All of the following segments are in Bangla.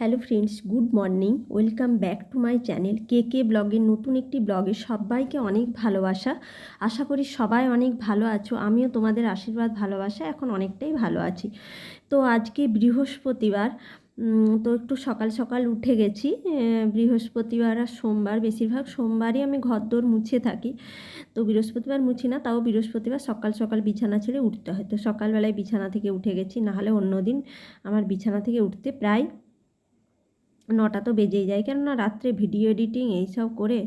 Hello friends, good morning. Welcome back to my channel K K ব্লগের নতুন একটি ব্লগে সবাইকে অনেক ভালোবাসা। আশা করি সবাই অনেক ভালো আছো। আমিও তোমাদের আশীর্বাদ, ভালোবাসা এখন অনেকটাই ভালো আছি। তো আজকে বৃহস্পতিবার তো একটু সকাল সকাল উঠে গেছি। বৃহস্পতিবার আর সোমবার, বেশিরভাগ সোমবারই আমি ঘর ঘরদোর মুছে থাকি। তো বৃহস্পতিবার মুছি না, তাও বৃহস্পতিবার সকাল সকাল বিছানা ছেড়ে উঠতে হয়। তো সকালবেলায় বিছানা থেকে উঠে গেছি, নাহলে অন্য দিন আমার বিছানা থেকে উঠতে প্রায় নটা তো বেজেই যায়। কেননা রাত্রে ভিডিও এডিটিং এইসব করে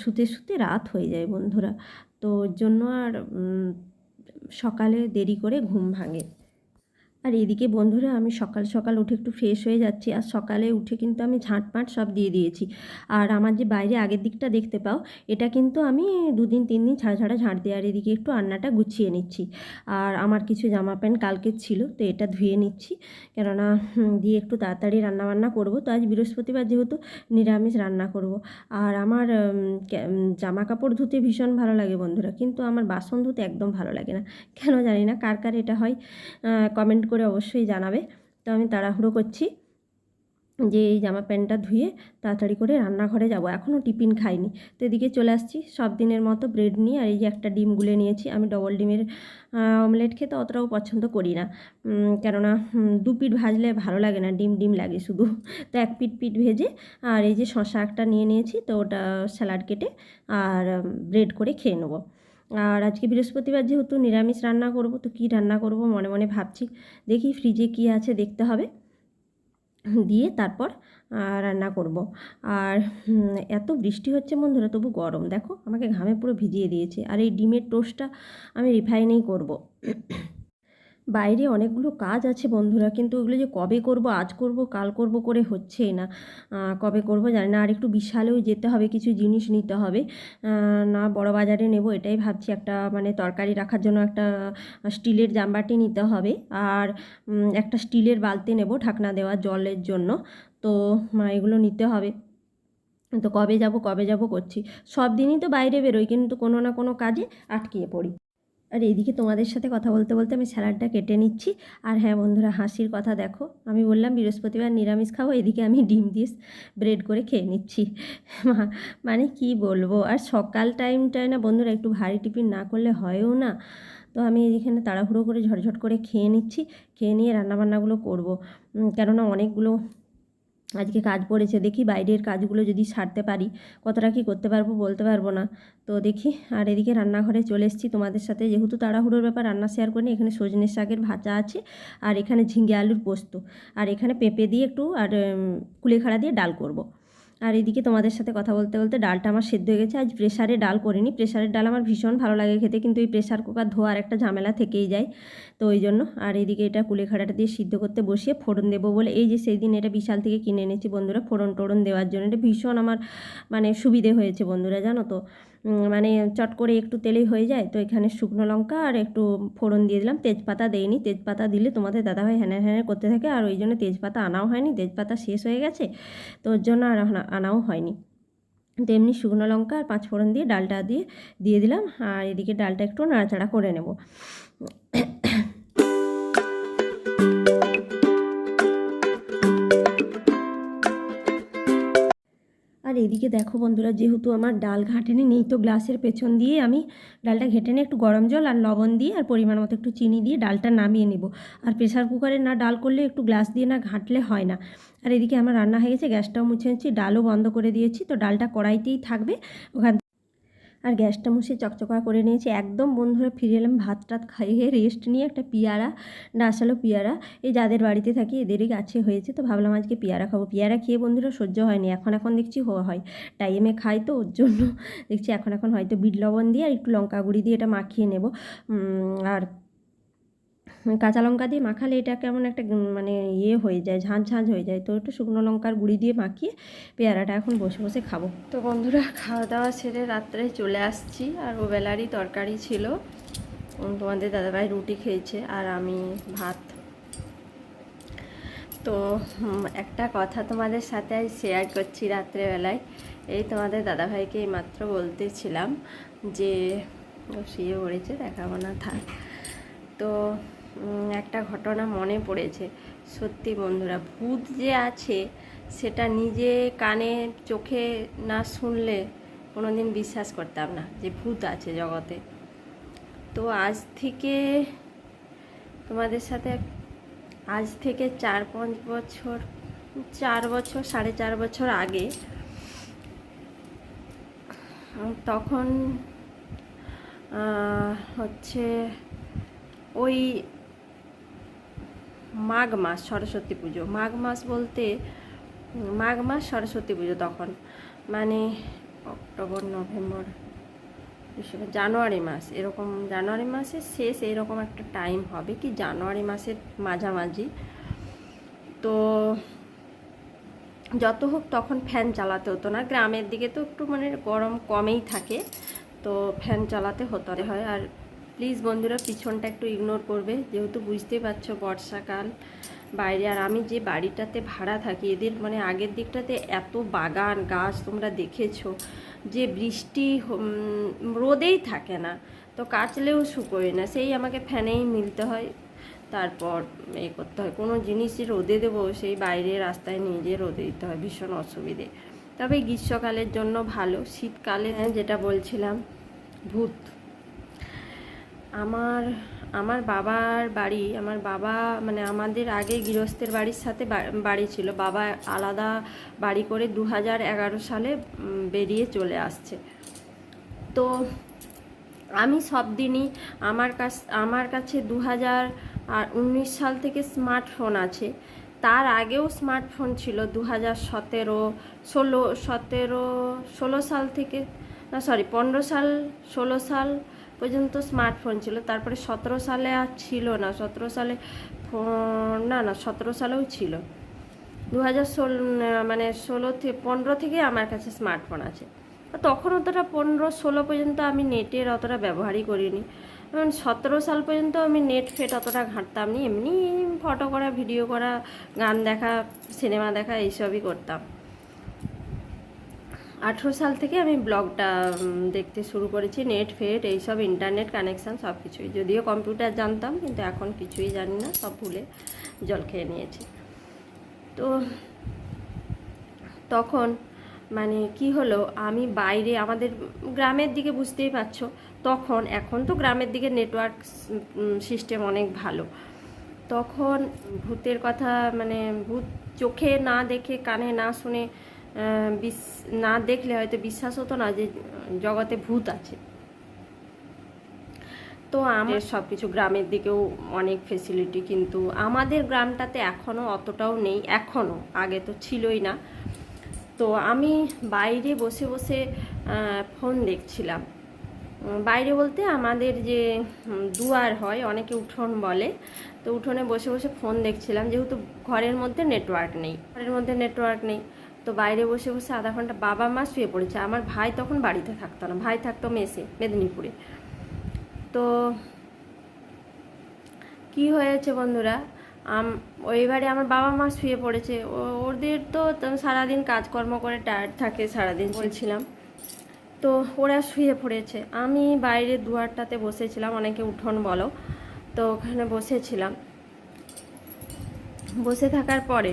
শুতে শুতে রাত হয়ে যায় বন্ধুরা। তো জন্য আর সকালে দেরি করে ঘুম ভাঙে। আর এদিকে বন্ধুরা, আমি সকাল সকাল উঠে একটু ফ্রেশ হয়ে যাচ্ছি। আর সকালে উঠে কিন্তু আমি ঝাঁটপাট সব দিয়ে দিয়েছি। আর আমার যে বাইরে আগের দিকটা দেখতে পাও, এটা কিন্তু আমি দুদিন, তিন দিন ছাড়া ছাড়া ঝাঁট দিয়ে, আর এদিকে একটু আন্নাটা গুছিয়ে নিচ্ছি। আর আমার কিছু জামা প্যান্ট কালকের ছিল, তো এটা ধুয়ে নিচ্ছি। কেননা দিয়ে একটু তাড়াতাড়ি রান্নাবান্না করব। তো আজ বৃহস্পতিবার যেহেতু নিরামিষ রান্না করব। আর আমার জামা কাপড় ধুতে ভীষণ ভালো লাগে বন্ধুরা। কিন্তু আমার বাসন ধুতে একদম ভালো লাগে না। কেন জানি না, কার কার এটা হয় কমেন্ট করে অবশ্যই জানাবে। তো আমি তাড়াহুড়ো করছি যে এই জামা প্যান্টটা ধুয়ে তাড়াতাড়ি করে রান্নাঘরে যাব। এখনও টিফিন খাইনি। তো এদিকে চলে আসছি। সব দিনের মতো ব্রেড নিয়ে আর এই যে একটা ডিম গুলে নিয়েছি। আমি ডবল ডিমের অমলেট খেতে অতটাও পছন্দ করি না। কেননা দু পিঠ ভাজলে ভালো লাগে না। ডিম ডিম লাগে শুধু। তো এক পিঠ পিঠ ভেজে আর এই যে শশা একটা নিয়ে নিয়েছি। তো ওটা স্যালাড কেটে আর ব্রেড করে খেয়ে নেব। আর আজকে বৃহস্পতিবার যেহেতু নিরামিষ রান্না করব, তো কি রান্না করব মনে মনে ভাবছি। দেখি ফ্রিজে কি আছে দেখতে হবে। দিয়ে তারপর রান্না করব। আর এত বৃষ্টি হচ্ছে বন্ধুরা, তবু গরম। দেখো, আমাকে ঘামে পুরো ভিজিয়ে দিয়েছে। আর এই ডিমের টোস্টটা আমি রিফাইনেই করব। বাইরে অনেকগুলো কাজ আছে বন্ধুরা, কিন্তু ওগুলো যে কবে করব, আজ করব, কাল করব করে হচ্ছেই না। কবে করব জানি না, আর একটু বিশালেও যেতে হবে, কিছু জিনিস নিতে হবে। না বড় বাজারে নেব এটাই ভাবছি, একটা মানে তরকারি রাখার জন্য একটা স্টিলের জামবাটি নিতে হবে। আর একটা স্টিলের বালতি নেব ঢাকনা দেওয়া জলের জন্য। তো এগুলো নিতে হবে। তো কবে যাব কবে যাব করছি। সব দিনই তো বাইরে বেরোই, কিন্তু কোনো না কোনো কাজে আটকিয়ে পড়ি। আর এইদিকে তোমাদের সাথে কথা বলতে বলতে আমি স্যালাডটা কেটে নিচ্ছি। আর হ্যাঁ বন্ধুরা, হাসির কথা দেখো। আমি বললাম, বৃহস্পতিবার নিরামিষ খাব, এদিকে আমি ডিম দিয়ে ব্রেড করে খেয়ে নিচ্ছি। মানে কি বলব? আর সকাল টাইমটায় না বন্ধুরা, একটু ভারী টিফিন না করলে হয়ও না। তো আমি এখানে তাড়াহুড়ো করে ঝটঝট করে খেয়ে নিচ্ছি। খেয়ে নিয়ে রান্নাবান্নাগুলো করব। কেননা অনেকগুলো আজকে কাজ পড়েছে, দেখি বাইরের কাজগুলো যদি সারতে পারি, কতটা কি করতে পারব বলতে পারব না। তো দেখি, আর এদিকে রান্নাঘরে চলে এসেছি তোমাদের সাথে। যেহেতু তাড়াহুড়োর ব্যাপার, রান্না শেয়ার করি এখানে সজনের শাকের ভাজা আছে আর এখানে ঝিঙ্গে আলুর পোস্ত। আর এখানে পেঁপে দিয়ে একটু আর কুলেখাড়া দিয়ে ডাল করব। আর এদিকে তোমাদের সাথে কথা বলতে বলতে ডালটা আমার সেদ্ধ হয়ে গেছে। আজ প্রেশারে ডাল করিনি। প্রেশারের ডাল আমার ভীষণ ভালো লাগে খেতে, কিন্তু এই প্রেশার কুকার ধোয়ার একটা ঝামেলা থেকেই যায়। তো ওই জন্য আর এদিকে এটা কুলেখাড়াটা দিয়ে সিদ্ধ করতে বসিয়ে ফোড়ন দেবো বলে এই যে সেই দিন এটা বিশাল থেকে কিনে এনেছি বন্ধুরা, ফোড়ন টোড়ন দেওয়ার জন্য। এটা ভীষণ আমার মানে সুবিধে হয়েছে বন্ধুরা, জানো তো। মানে চট করে একটু তেলেই হয়ে যায়। তো এখানে শুকনো লঙ্কা আর একটু ফোড়ন দিয়ে দিলাম। তেজপাতা দেয়নি তেজপাতা দিলে তোমাদের দাদা ভাই হ্যানের হ্যানের করতে থাকে। আর ওই জন্য তেজপাতা আনাও হয়নি। তেজপাতা শেষ হয়ে গেছে। তো ওর জন্য আর আনাও হয়নি। তো এমনি শুকনো লঙ্কা আর পাঁচ ফোড়ন দিয়ে ডালটা দিয়ে দিয়ে দিলাম। আর এদিকে ডালটা একটু নাড়াচাড়া করে নেব। এদিকে দেখো বন্ধুরা, যেহেতু আমার ডাল ঘাটেনি, নেই তো গ্লাসের পেছন দিয়ে আমি ডালটা ঘেটে নিয়ে একটু গরম জল আর লবণ দিয়ে আর পরিমাণ মতো একটু চিনি দিয়ে ডালটা নামিয়ে নেব। আর প্রেশার কুকারে না ডাল করলে একটু গ্লাস দিয়ে না ঘাটলে হয় না। আর এদিকে আমার রান্না হয়ে গেছে, গ্যাসটাও মুছে নিচ্ছি, ডালও বন্ধ করে দিয়েছি, তো ডালটা কড়াইতেই থাকবে। ওখান আর গ্যাসটা মুছে চকচকা করে নিয়েছি। একদম বন্ধুরা ফিরে এলাম ভাত টাত খাইয়ে রেস্ট নিয়ে একটা পিয়ারা ডাসালো পিয়ারা। এই যাদের বাড়িতে থাকি এদেরই গাছে হয়েছে, তো ভাবলাম আজকে পেয়ারা খাব। পেয়ারা খেয়ে বন্ধুরা সহ্য হয়নি, এখন এখন দেখছি হওয়া হয়। টাইমে খাই তো, ওর জন্য। দেখছি এখন এখন হয়তো বিট লবণ দিয়ে আর একটু লঙ্কা গুঁড়ি দিয়ে এটা মাখিয়ে নেব। আর কাঁচা লঙ্কা দিয়ে মাখালে এটা কেমন একটা মানে ইয়ে হয়ে যায়, ঝাঁঝ ঝাঁঝ হয়ে যায়। তো একটু শুকনো লঙ্কার গুঁড়ি দিয়ে মাখিয়ে পেয়ারাটা এখন বসে বসে খাব। তো বন্ধুরা খাওয়া দাওয়া সেরে রাত্রে চলে আসছি। আর ও বেলারই তরকারি ছিল। তোমাদের দাদাভাই রুটি খেয়েছে আর আমি ভাত। তো একটা কথা তোমাদের সাথে শেয়ার করছি রাত্রেবেলায়। এই তোমাদের দাদাভাইকে মাত্র বলতেছিলাম যে শুয়ে পড়েছে, দেখাবো না, থাক। তো একটা ঘটনা মনে পড়েছে। সত্যি বন্ধুরা, ভূত যে আছে, সেটা নিজে কানে, চোখে না শুনলে কোনো দিন বিশ্বাস করতাম না যে ভূত আছে জগতে। তো আজ থেকে তোমাদের সাথে আজ থেকে চার পাঁচ বছর, চার বছর, সাড়ে চার বছর আগে তখন হচ্ছে ওই মাঘ মাস সরস্বতী পুজো। মাঘ মাস বলতে, মাঘ মাস সরস্বতী পুজো তখন। মানে অক্টোবর, নভেম্বর জানুয়ারি মাস। এরকম জানুয়ারি মাসের শেষ এরকম একটা টাইম হবে কি জানুয়ারি মাসের মাঝামাঝি। তো যত হোক তখন ফ্যান চালাতে হতো না। গ্রামের দিকে তো একটু মানে গরম কমেই থাকে। তো ফ্যান চালাতে হতো হয় আর প্লিজ বন্ধুরা পিছনটা একটু ইগনোর করবে। যেহেতু বুঝতেই পারছ বর্ষাকাল বাইরে। আর আমি যে বাড়িটাতে ভাড়া থাকি এদের মানে আগের দিকটাতে এত বাগান গাছ তোমরা দেখেছ যে বৃষ্টি রোদেই থাকে না। তো কাচলেও শুকোয় না সেই আমাকে ফ্যানেই মিলতে হয়। তারপর এ করতে হয় কোনো জিনিসই রোদে দেবো সেই বাইরে রাস্তায় নিয়ে যেয়ে রোদে দিতে হয় ভীষণ অসুবিধে। তবে গ্রীষ্মকালের জন্য ভালো শীতকালে হ্যাঁ, যেটা বলছিলাম ভূত। আমার আমার বাবার বাড়ি, আমার বাবা মানে আমাদের আগে গৃহস্থের বাড়ির সাথে বাড়ি ছিল। বাবা আলাদা বাড়ি করে দু হাজার এগারো সালে বেরিয়ে চলে আসছে। তো আমি সব দিনই আমার কাছ, আমার কাছে দু হাজার উনিশ সাল থেকে স্মার্টফোন আছে। তার আগেও স্মার্টফোন ছিল দু হাজার সতেরো, ষোলো সতেরো, ষোলো সাল থেকে, না, সরি, পনেরো সাল, ষোলো সাল পর্যন্ত স্মার্টফোন ছিল। তারপরে সতেরো সালে আর ছিল না। সতেরো সালে ফোন না না, সতেরো সালেও ছিল। দু হাজার ষোল মানে ষোলো থেকে পনেরো থেকে আমার কাছে স্মার্টফোন আছে। তখন অতটা পনেরো, ষোলো পর্যন্ত আমি নেটের অতটা ব্যবহারই করিনি। এবং সতেরো সাল পর্যন্ত আমি নেট ফেট অতটা ঘাঁটতাম নি। এমনি ফটো করা, ভিডিও করা, গান দেখা, সিনেমা দেখা, এইসবই করতাম। আঠেরো সাল থেকে আমি ব্লগটা দেখতে শুরু করেছি, নেট ফেট, এইসব ইন্টারনেট কানেকশান সব কিছুই যদিও কম্পিউটার জানতাম, কিন্তু এখন কিছুই জানি না, সব ভুলে জল খেয়ে নিয়েছি। তো তখন মানে কি হলো, আমি বাইরে, আমাদের গ্রামের দিকে বুঝতেই পারছ, তখন, এখন তো গ্রামের দিকে নেটওয়ার্ক সিস্টেম অনেক ভালো। তখন ভূতের কথা মানে ভূত চোখে না দেখে, কানে না শুনে বিস- না দেখলে হয়তো বিশ্বাস হতো না যে জগতে ভূত আছে। তো আমার সব কিছু গ্রামের দিকেও অনেক ফেসিলিটি কিন্তু আমাদের গ্রামটাতে এখনও অতটাও নেই এখনও আগে তো ছিলই না। তো আমি বাইরে বসে বসে ফোন দেখছিলাম। বাইরে বলতে আমাদের যে দুয়ার হয়, অনেকে উঠোন বলে, তো উঠোনে বসে বসে ফোন দেখছিলাম। যেহেতু ঘরের মধ্যে নেটওয়ার্ক নেই, ঘরের মধ্যে নেটওয়ার্ক নেই তো বাইরে বসে বসে আধা ঘণ্টা বাবা মা শুয়ে পড়েছে। আমার ভাই তখন বাড়িতে থাকতো না। ভাই থাকতো মেসে মেদিনীপুরে। তো কি হয়েছে বন্ধুরা? ওইবারে আমার বাবা মা শুয়ে পড়েছে। ওদের তো সারাদিন কাজকর্ম করে টায়ার্ড থাকে সারাদিন বলছিলাম তো ওরা শুয়ে পড়েছে। আমি বাইরে দুয়ারটাতে বসেছিলাম অনেকে উঠোন বলো। তো ওখানে বসেছিলাম। বসে থাকার পরে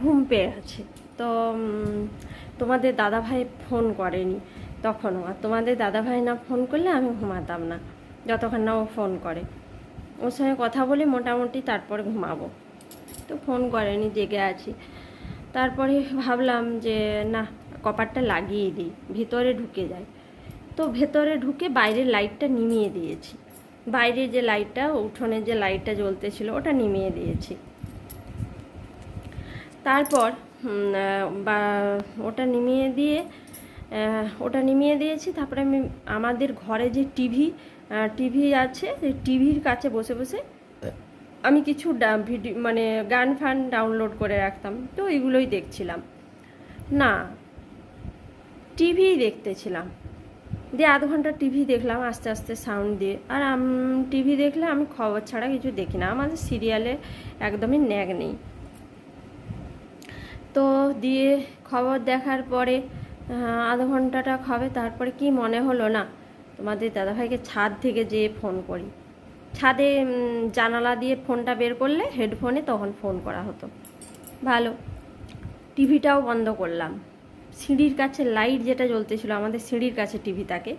ঘুম পেয়ে আছে তো তোমাদের দাদাভাই ফোন করেনি তখনও। আর তোমাদের দাদাভাই না ফোন করলে আমি ঘুমাতাম না, যতক্ষণ না ও ফোন করে। ওর সঙ্গে কথা বলে মোটামুটি তারপরে ঘুমাবো। তো ফোন করেনি, জেগে আছি। তারপরে ভাবলাম যে, না, কপারটা লাগিয়ে দিই, ভিতরে ঢুকে যায় তো ভেতরে ঢুকে বাইরের লাইটটা নিমিয়ে দিয়েছি। বাইরে যে লাইটটা উঠোনে যে লাইটটা জ্বলতেছিল, ওটা নিমিয়ে দিয়েছি। তারপর বা, ওটা নিমিয়ে দিয়ে ওটা নিমিয়ে দিয়েছি। তারপরে আমি, আমাদের ঘরে যে টিভি টিভি আছে, সেই টিভির কাছে বসে বসে আমি কিছু ভিডিও মানে গান ফান ডাউনলোড করে রাখতাম। তো এগুলোই দেখছিলাম। না টিভি দেখতেছিলাম। দিয়ে আধ ঘণ্টা টিভি দেখলাম আস্তে আস্তে সাউন্ড দিয়ে। আর টিভি দেখলে আমি খবর ছাড়া কিছু দেখি না। আমাদের সিরিয়ালে একদমই ন্যাগ নেই। তো দিয়ে খবর দেখার পরে আধ ঘন্টাটা খাবে, তারপরে কি মনে হলো না? তোমাদের দাদাভাইকে ছাদ থেকে যেয়ে ফোন করি। ছাদে জানালা দিয়ে ফোনটা বের করলে হেডফোনে তখন ফোন করা হতো। ভালো। টিভিটাও বন্ধ করলাম। সিঁড়ির কাছে লাইট যেটা জ্বলতেছিল, আমাদের সিঁড়ির কাছে টিভি থাকে,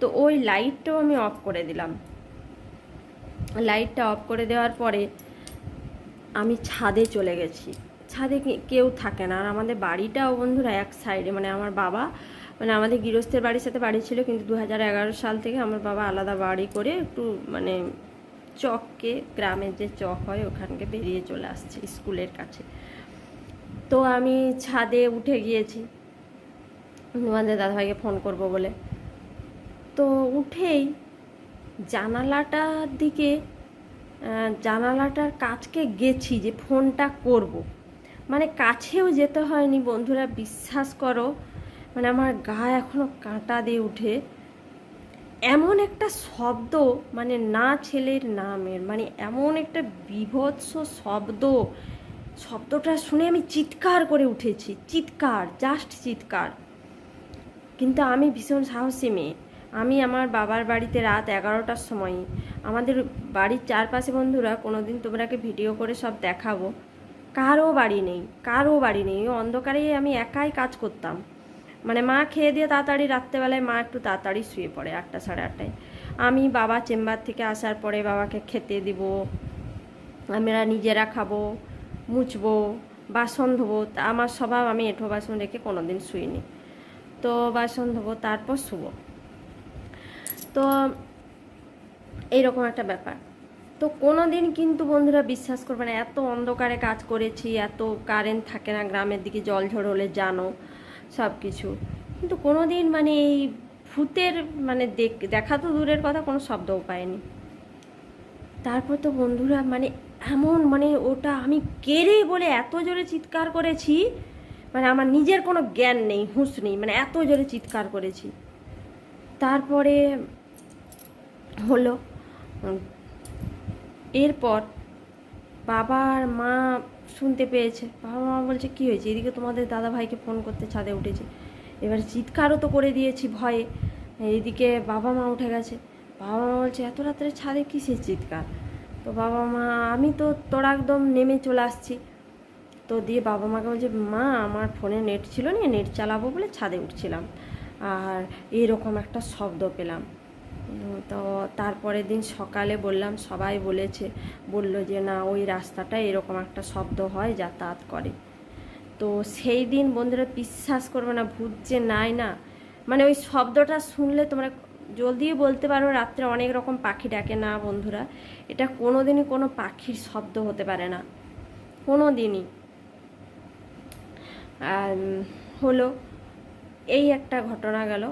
তো ওই লাইটটাও আমি অফ করে দিলাম। লাইটটা অফ করে দেওয়ার পরে আমি ছাদে চলে গেছি। ছাদে কেউ থাকে না। আর আমাদের বাড়িটাও বন্ধুরা এক সাইডে মানে আমার বাবা মানে আমাদের গৃহস্থের বাড়ির সাথে বাড়ি ছিল, কিন্তু দু হাজার এগারো সাল থেকে আমার বাবা আলাদা বাড়ি করে একটু মানে চককে, গ্রামের যে চক হয়, ওখানকে বেরিয়ে চলে আসছে স্কুলের কাছে। তো আমি ছাদে উঠে গিয়েছি। তোমাদের দাদাভাইকে ফোন করব বলে। তো উঠেই জানালাটার দিকে জানালাটার কাছকে গেছি যে ফোনটা করব। মানে কাছেও যেতে হয়নি, বন্ধুরা বিশ্বাস করো। মানে আমার গা এখনও কাঁটা দিয়ে উঠে। এমন একটা শব্দ মানে না ছেলের নামের মানে এমন একটা বিভৎস শব্দ। শব্দটা শুনে আমি চিৎকার করে উঠেছি, চিৎকার জাস্ট চিৎকার। কিন্তু আমি ভীষণ সাহসী মেয়ে। আমি আমার বাবার বাড়িতে রাত এগারোটার সময়, আমাদের বাড়ির চারপাশে বন্ধুরা কোনোদিন তোমরাকে ভিডিও করে সব দেখাবো। কারও বাড়ি নেই কারও বাড়ি নেই অন্ধকারেই আমি একাই কাজ করতাম। মানে মা খেয়ে দিয়ে তাড়াতাড়ি রাত্রেবেলায় মা একটু তাড়াতাড়ি শুয়ে পড়ে আটটা সাড়ে আটটায়। আমি বাবা চেম্বার থেকে আসার পরে বাবাকে খেতে দিব, আমরা নিজেরা খাব, মুছবো, বাসন ধোবো আমার স্বভাব আমি এঁঠো বাসন রেখে কোনো দিন শুইনি। তো বাসন ধোবো, তারপর শুবো। তো এইরকম একটা ব্যাপার। তো কোনো দিন কিন্তু বন্ধুরা বিশ্বাস করবে না, এত অন্ধকারে কাজ করেছি, এত কারেন্ট থাকে না গ্রামের দিকে, জল ঝড় হলে জানো সব কিছু কিন্তু কোনো দিন মানে এই ভূতের মানে দেখ- তো দূরের কথা, কোনো শব্দও পাইনি। তারপর তো বন্ধুরা মানে এমন মানে ওটা আমি কেড়ে বলে এত জোরে চিৎকার করেছি মানে আমার নিজের কোনো জ্ঞান নেই, হুঁশ নেই মানে এত জোরে চিৎকার করেছি। তারপরে হলো এরপর বাবা আর মা শুনতে পেয়েছে। বাবা মা বলছে, কী হয়েছে? এদিকে তোমাদের দাদা ভাইকে ফোন করতে ছাদে উঠেছে। এবার চিৎকারও তো করে দিয়েছি ভয়ে। এইদিকে বাবা মা উঠে গেছে। বাবা মা বলছে, এত রাত্রে ছাদে কিসের চিৎকার? তো বাবা মা, আমি তো তোরা একদম নেমে চলে আসছি। তো দিয়ে বাবা মাকে বলছে, মা, আমার ফোনে নেট ছিল না নেট চালাবো বলে ছাদে উঠছিলাম। আর এরকম একটা শব্দ পেলাম। তো তারপরের দিন সকালে বললাম, সবাই বলেছে, বলল যে, না, ওই রাস্তাটা এরকম একটা শব্দ হয়, যাতায়াত করে। তো সেই দিন বন্ধুরা বিশ্বাস করবে না, ভূত যে নাই না মানে ওই শব্দটা শুনলে তোমরা জলদি বলতে পারো, রাত্রে অনেক রকম পাখি ডাকে না বন্ধুরা। এটা কোনো দিনই কোনো পাখির শব্দ হতে পারে না কোনো দিনই হলো, এই একটা ঘটনা গেল।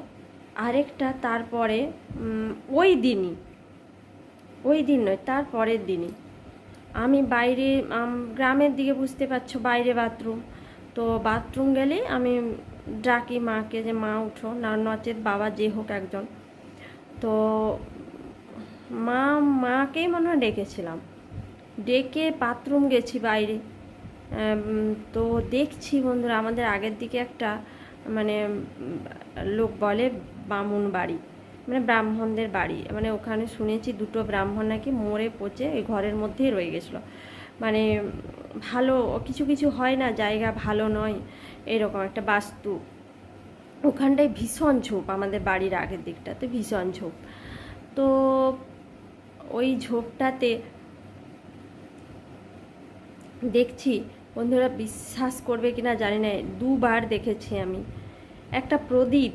আরেকটা তারপরে ওই দিনই, ওই দিন নয় তার পরের দিনই। আমি বাইরে গ্রামের দিকে বুঝতে পারছ, বাইরে বাথরুম। তো বাথরুম গেলে আমি ডাকি মাকে যে, মা, উঠো। না, নচেত বাবা যে হোক একজন। তো মা, মাকেই মনে হয় ডেকেছিলাম। ডেকে বাথরুম গেছি বাইরে। তো দেখছি বন্ধুরা, আমাদের আগের দিকে একটা মানে লোক বলে বামুন বাড়ি মানে ব্রাহ্মণদের বাড়ি। মানে ওখানে শুনেছি দুটো ব্রাহ্মণ নাকি মরে পচে ওই ঘরের মধ্যেই রয়ে গেছিল। মানে ভালো, কিছু কিছু হয় না, জায়গা ভালো নয়, এরকম একটা বাস্তু। ওখানটায় ভীষণ ঝোপ, আমাদের বাড়ির আগের দিকটাতে ভীষণ ঝোপ। তো ওই ঝোপটাতে দেখছি বন্ধুরা বিশ্বাস করবে কিনা জানি না, দুবার দেখেছি আমি। একটা প্রদীপ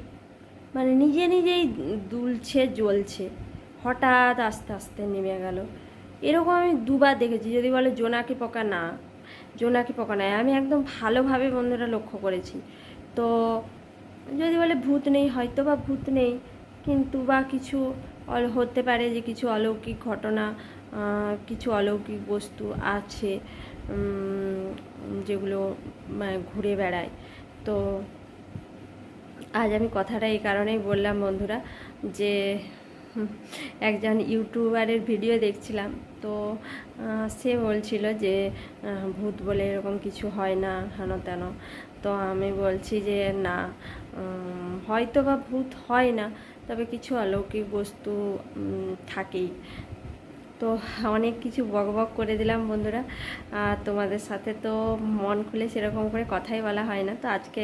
মানে নিজে নিজেই দুলছে, জ্বলছে। হঠাৎ আস্তে আস্তে নেমে গেল। এরকম আমি দুবার দেখেছি, যদি বলে জোনাকি পোকা না, জোনাকি পোকা নয় আমি একদম ভালোভাবে বন্ধুরা লক্ষ্য করেছি। তো যদি বলে ভূত নেই, হয়তো বা ভূত নেই, কিন্তু বা কিছু হতে পারে যে কিছু অলৌকিক ঘটনা কিছু অলৌকিক বস্তু আছে। যেগুলো ঘুরে বেড়ায়। তো আজ আমি কথাটা এই কারণেই বললাম বন্ধুরা যে, একজন ইউটিউবারের ভিডিও দেখছিলাম। তো সে বলছিল যে ভূত বলে এরকম কিছু হয় না, হেন তেন। তো আমি বলছি যে, না হয়তো বা ভূত হয় না, তবে কিছু অলৌকিক বস্তু থাকেই। তো অনেক কিছু বক বক করে দিলাম বন্ধুরা। তোমাদের সাথে তো মন খুলে সেরকম করে কথাই বলা হয় না। তো আজকে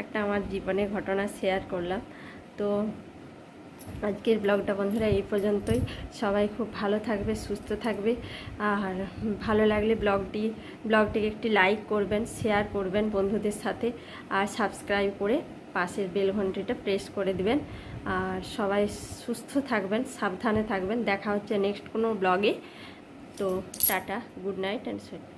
একটা আমার জীবনের ঘটনা শেয়ার করলাম। তো আজকের ব্লগটা বন্ধুরা এই পর্যন্তই। সবাই খুব ভালো থাকবে, সুস্থ থাকবে। আর ভালো লাগলে ব্লগটি ব্লগটিকে একটি লাইক করবেন শেয়ার করবেন বন্ধুদের সাথে। আর সাবস্ক্রাইব করে পাশের বেল ঘন্টিটা প্রেস করে দিবেন। আর সবাই সুস্থ থাকবেন, সাবধানে থাকবেন। দেখা হচ্ছে নেক্সট কোনো ব্লগে তো tata good night and sweet